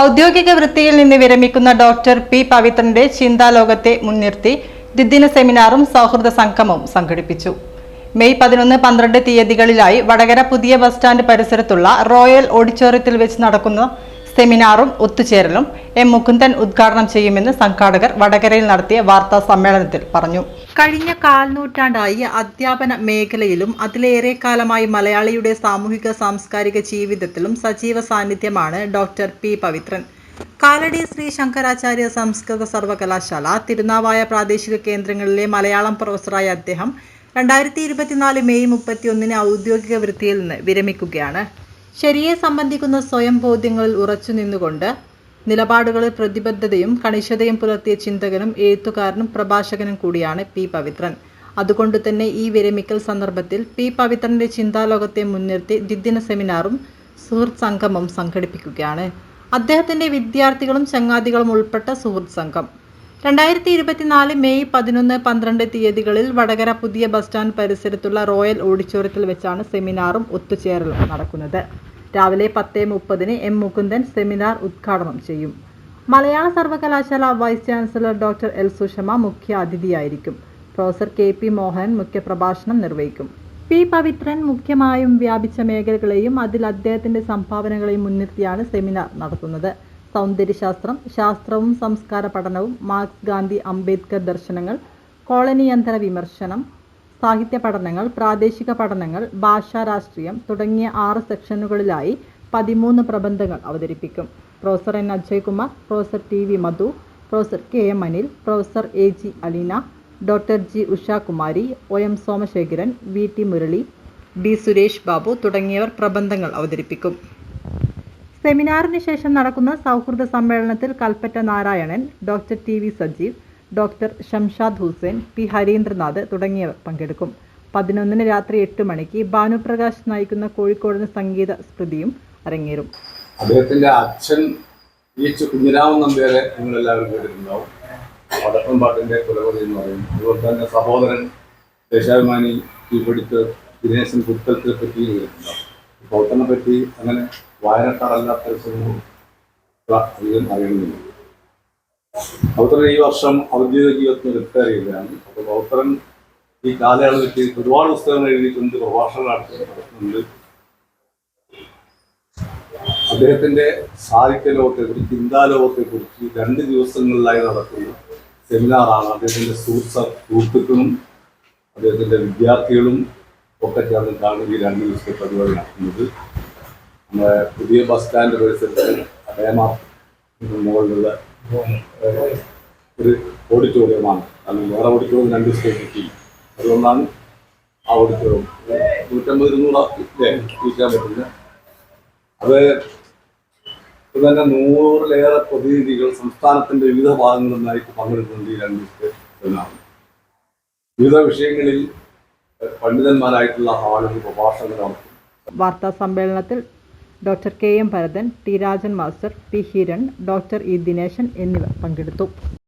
ഔദ്യോഗിക വൃത്തിയിൽ നിന്ന് വിരമിക്കുന്ന ഡോക്ടർ പി പവിത്രന്റെ ചിന്താലോകത്തെ മുൻനിർത്തി ദ്വിദിന സെമിനാറും സൗഹൃദ സംഗമവും സംഘടിപ്പിച്ചു. മെയ് പതിനൊന്ന് പന്ത്രണ്ട് തീയതികളിലായി വടകര പുതിയ ബസ് സ്റ്റാൻഡ് പരിസരത്തുള്ള റോയൽ ഓഡിറ്റോറിയത്തിൽ വെച്ച് നടക്കുന്ന സെമിനാറും ഒത്തുചേരലും എം മുകുന്ദൻ ഉദ്ഘാടനം ചെയ്യുമെന്ന് സംഘാടകർ വടകരയിൽ നടത്തിയ വാർത്താ സമ്മേളനത്തിൽ പറഞ്ഞു. കഴിഞ്ഞ കാൽനൂറ്റാണ്ടായി അധ്യാപന മേഖലയിലും അതിലേറെ കാലമായി മലയാളിയുടെ സാമൂഹിക സാംസ്കാരിക ജീവിതത്തിലും സജീവ സാന്നിധ്യമാണ് ഡോക്ടർ പി പവിത്രൻ. കാലടി ശ്രീ ശങ്കരാചാര്യ സംസ്കൃത സർവകലാശാല തിരുനാവായ പ്രാദേശിക കേന്ദ്രങ്ങളിലെ മലയാളം പ്രൊഫസറായ അദ്ദേഹം രണ്ടായിരത്തി ഇരുപത്തിനാല് മെയ് മുപ്പത്തിയൊന്നിന് ഔദ്യോഗിക വൃത്തിയിൽ നിന്ന് വിരമിക്കുകയാണ്. ശരിയെ സംബന്ധിക്കുന്ന സ്വയം ബോധ്യങ്ങളിൽ ഉറച്ചു നിന്നുകൊണ്ട് നിലപാടുകളിൽ പ്രതിബദ്ധതയും കണിശതയും പുലർത്തിയ ചിന്തകനും എഴുത്തുകാരനും പ്രഭാഷകനും കൂടിയാണ് പി പവിത്രൻ. അതുകൊണ്ട് തന്നെ ഈ വിരമിക്കൽ സന്ദർഭത്തിൽ പി പവിത്രന്റെ ചിന്താലോകത്തെ മുൻനിർത്തി ദ്വിദിന സെമിനാറും സുഹൃത്ത് സംഗമം സംഘടിപ്പിക്കുകയാണ്. അദ്ദേഹത്തിന്റെ വിദ്യാർത്ഥികളും ചങ്ങാതികളും ഉൾപ്പെട്ട സുഹൃത്ത് സംഘം. രണ്ടായിരത്തി ഇരുപത്തിനാല് മെയ് പതിനൊന്ന് പന്ത്രണ്ട് തീയതികളിൽ വടകര പുതിയ ബസ് സ്റ്റാൻഡ് പരിസരത്തുള്ള റോയൽ ഓഡിറ്റോറിയത്തിൽ വെച്ചാണ് സെമിനാറും ഒത്തുചേരലും നടക്കുന്നത്. രാവിലെ പത്ത് മുപ്പതിന് എം മുകുന്ദൻ സെമിനാർ ഉദ്ഘാടനം ചെയ്യും. മലയാള സർവകലാശാല vice chancellor doctor L Sushama മുഖ്യ അതിഥിയായിരിക്കും. പ്രൊഫസർ കെ പി മോഹൻ മുഖ്യപ്രഭാഷണം നിർവഹിക്കും. പി പവിത്രൻ മുഖ്യമായും വ്യാപിച്ച മേഖലകളെയും അതിൽ അദ്ദേഹത്തിന്റെ സംഭാവനകളെയും മുൻനിർത്തിയാണ് സെമിനാർ നടത്തുന്നത്. സൗന്ദര്യശാസ്ത്രം ശാസ്ത്രവും സംസ്കാര പഠനവും മാർക്സ് ഗാന്ധി അംബേദ്കർ ദർശനങ്ങൾ കോളനിയന്തര വിമർശനം സാഹിത്യ പഠനങ്ങൾ പ്രാദേശിക പഠനങ്ങൾ ഭാഷാ രാഷ്ട്രീയം തുടങ്ങിയ ആറ് സെക്ഷനുകളിലായി പതിമൂന്ന് പ്രബന്ധങ്ങൾ അവതരിപ്പിക്കും. Professor N. Ajaykumar professor T. V. Madhu professor K. M. Anil professor A. G. Aleena doctor G. Ushakumari O. M. Somasekharan V. T. Murali B. Suresh Babu തുടങ്ങിയവർ പ്രബന്ധങ്ങൾ അവതരിപ്പിക്കും. സെമിനാറിന് ശേഷം നടക്കുന്ന സൗഹൃദ സമ്മേളനത്തിൽ Kalpetta Narayanan doctor T. V. Sajeev doctor Shamshad Hussain P Harindranath തുടങ്ങിയവർ പങ്കെടുക്കും. പതിനൊന്നിന് രാത്രി എട്ട് മണിക്ക് ഭാനുപ്രകാശ് നയിക്കുന്ന കോഴിക്കോടിന് സംഗീത സ്മൃതിയും അരങ്ങേറും. അദ്ദേഹത്തിന്റെ അച്ഛൻ ഈ കുഞ്ഞിരാമൻ നമ്പ്യാരെ നിങ്ങൾ എല്ലാവരും കേട്ടിട്ടുണ്ടാവും. വടക്കൻ പാട്ടിന്റെ കുലപതി എന്ന് പറയും അതുപോലെ തന്നെ സഹോദരൻ ദേശാഭിമാനി കീഴ്പിടിത്ത് ദിനേശൻ പുത്തലത്തിനെ പറ്റി കേട്ടിട്ടുണ്ടാവും. പൗത്തനെ പറ്റി അങ്ങനെ അധികം അറിയണമെന്നില്ല പൗത്രൻ ഈ വർഷം ഔദ്യോഗിക ജീവിതത്തിന് റിട്ടയർ ചെയ്യുകയാണ് അപ്പോൾ പൗത്രൻ ഈ കാലയളവിൽ ഒരുപാട് പുസ്തകങ്ങൾ എഴുതിയിട്ടുണ്ട് പ്രഭാഷണം നടത്തുന്നുണ്ട് അദ്ദേഹത്തിന്റെ സാഹിത്യ ലോകത്തെക്കുറിച്ച് ചിന്താലോകത്തെക്കുറിച്ച് രണ്ട് ദിവസങ്ങളിലായി നടക്കുന്ന സെമിനാറാണ് അദ്ദേഹത്തിന്റെ സുഹൃത്ത സുഹൃത്തുക്കളും അദ്ദേഹത്തിന്റെ വിദ്യാർത്ഥികളും ഒക്കെ ചേർന്നിട്ടാണ് ഈ രണ്ട് ദിവസത്തെ പരിപാടി നടത്തുന്നത്. നമ്മുടെ പുതിയ ബസ് സ്റ്റാൻഡ് പരിസരത്ത് അടയമാർ മുകളിലുള്ള ഒരു ഓഡിറ്റോറിയമാണ്. കാരണം വേറെ ഓഡിറ്റോറിയം രണ്ട് കിട്ടി അതുകൊണ്ടാണ് ആ ഓഡിറ്റോറിയം. നൂറ്റമ്പത് ഇരുന്നൂറ് പറ്റില്ല അത് ഇത് തന്നെ നൂറിലേറെ പ്രതിനിധികൾ സംസ്ഥാനത്തിന്റെ വിവിധ ഭാഗങ്ങളിൽ നിന്നായിട്ട് പങ്കെടുക്കുന്നുണ്ട് ഈ രണ്ട് സെമിനാറിൽ വിവിധ വിഷയങ്ങളിൽ പണ്ഡിതന്മാരായിട്ടുള്ള ആളുകൾ പ്രഭാഷണങ്ങൾ നടത്തും വാർത്താ സമ്മേളനത്തിൽ doctor K M Bharathan T Rajan master P Hiran doctor E Dineshan എന്നിവർ പങ്കെടുത്തു.